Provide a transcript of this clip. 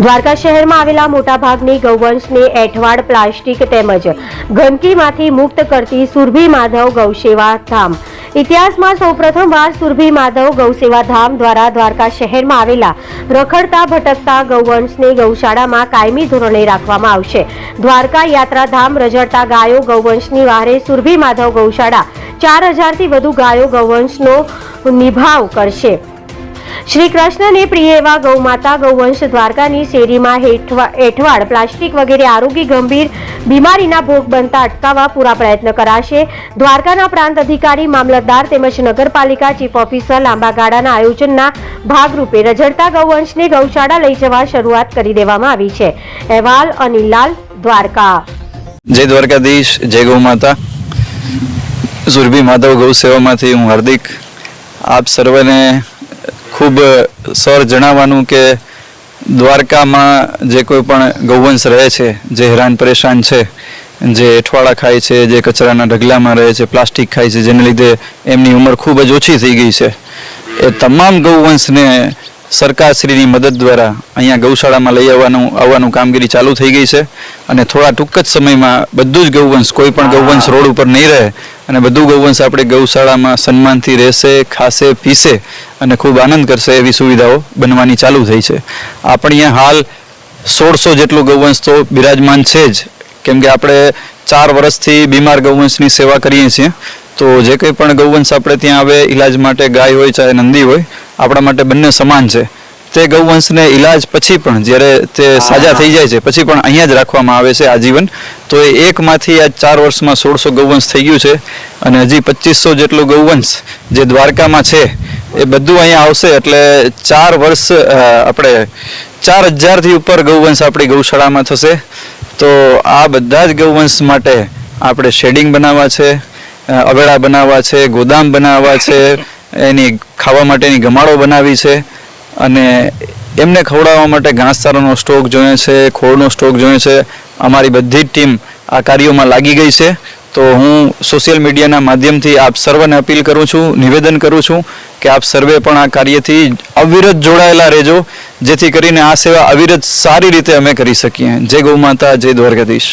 દ્વારકા શહેરમાં આવેલા મોટાભાગની ગૌવંશને એઠવાડ પ્લાસ્ટિક તેમજ ગંદકીમાંથી મુક્ત કરતી સુરભી માધવ ગૌસેવા ધામ. ઇતિહાસમાં સૌપ્રથમવાર સુરભી માધવ ગૌસેવા ધામ દ્વારા દ્વારકા શહેરમાં આવેલા રખડતા ભટકતા ગૌવંશને ગૌશાળામાં કાયમી ધોરણે રાખવામાં આવશે. દ્વારકા યાત્રાધામ રજડતા ગાયો ગૌવંશની વારે સુરભી માધવ ગૌશાળા ચાર હજારથી વધુ ગાયો ગૌવંશનો નિભાવ કરશે. શ્રી કૃષ્ણને પ્રિય એવા ગૌમાતા ગૌવંશ દ્વારકાની શેરીમાં હેઠવાડ પ્લાસ્ટિક વગેરે આરોગ્ય ગંભીર બીમારીના ભોગ બનતા અટકાવવા પૂરા પ્રયત્ન કરાશે. દ્વારકાના પ્રાંત અધિકારી, મામલતદાર તેમજ નગરપાલિકા ચીફ ઓફિસર લાંબા ગાળાના આયોજનના ભાગરૂપે રજડતા ગૌવંશને ગૌશાળા લઈ જવા શરૂઆત કરી દેવામાં આવી છે. અહેવાલ અનિલાલ દ્વારકા. જય દ્વારકાધીશ, જય ગૌ માતા સુરભી માધવ ગૌ સેવામાંથી હું હાર્દિક આપ સર્વને ખૂબ સર જણાવવાનું કે દ્વારકામાં જે કોઈ પણ ગૌવંશ રહે છે, જે હેરાન પરેશાન છે, જે એઠવાડા ખાય છે, જે કચરાના ઢગલામાં રહે છે, પ્લાસ્ટિક ખાય છે, જેને લીધે એમની ઉંમર ખૂબ જ ઓછી થઈ ગઈ છે, એ તમામ ગૌવંશને સરકારશ્રીની મદદ દ્વારા અહીંયા ગૌશાળામાં લઈ આવવાનું આવવાનું કામગીરી ચાલુ થઈ ગઈ છે અને થોડા ટૂંક જ સમયમાં બધું જ ગૌવંશ, કોઈ પણ ગૌવંશ રોડ ઉપર નહીં રહે અને બધું ગૌવંશ આપણે ગૌશાળામાં સન્માનથી રહેશે, ખાશે, પીશે અને ખૂબ આનંદ કરશે એવી સુવિધાઓ બનવાની ચાલુ થઈ છે. આપણે અહીંયા હાલ સોળસો જેટલું ગૌવંશ તો બિરાજમાન છે જ. કેમ કે આપણે ચાર વર્ષથી બીમાર ગૌવંશની સેવા કરીએ છીએ. તો જે કંઈ પણ ગૌવંશ આપણે ત્યાં આવે, ઈલાજ માટે ગાય હોય, ચાહે નંદી હોય, આપણા માટે બંને સમાન છે. તે ગૌવંશને ઈલાજ પછી પણ જ્યારે તે સાજા થઈ જાય છે પછી પણ અહીંયા જ રાખવામાં આવે છે આજીવન તો એ એકમાંથી આ ચાર વર્ષમાં સોળસો ગૌવંશ થઈ ગયું છે અને હજી પચીસો જેટલું ગૌવંશ જે દ્વારકામાં છે એ બધું અહીંયા આવશે એટલે ચાર વર્ષ આપણે ચાર હજારથી ઉપર ગૌવંશ આપણી ગૌશાળામાં થશે. તો આ બધા જ ગૌવંશ માટે આપણે શેડિંગ બનાવવા છે અવેડા બનાવવા છે ગોદામ બનાવવા છે એની ખાવા માટેની ગમાડો બનાવી છે. અને એમને ખવડાવવા માટે ઘાસચારાનો સ્ટોક જોઈએ છે, ખોળનો સ્ટોક જોઈએ છે. અમારી બધી જ ટીમ આ કાર્યોમાં લાગી ગઈ છે. તો હું સોશિયલ મીડિયાના માધ્યમથી આપ સર્વને અપીલ કરું છું, નિવેદન કરું છું કે આપ સર્વે પણ આ કાર્યથી અવિરત જોડાયેલા રહેજો, જેથી કરીને આ સેવા અવિરત સારી રીતે અમે કરી શકીએ. જય ગૌ માતા, જય દ્વારકાધીશ.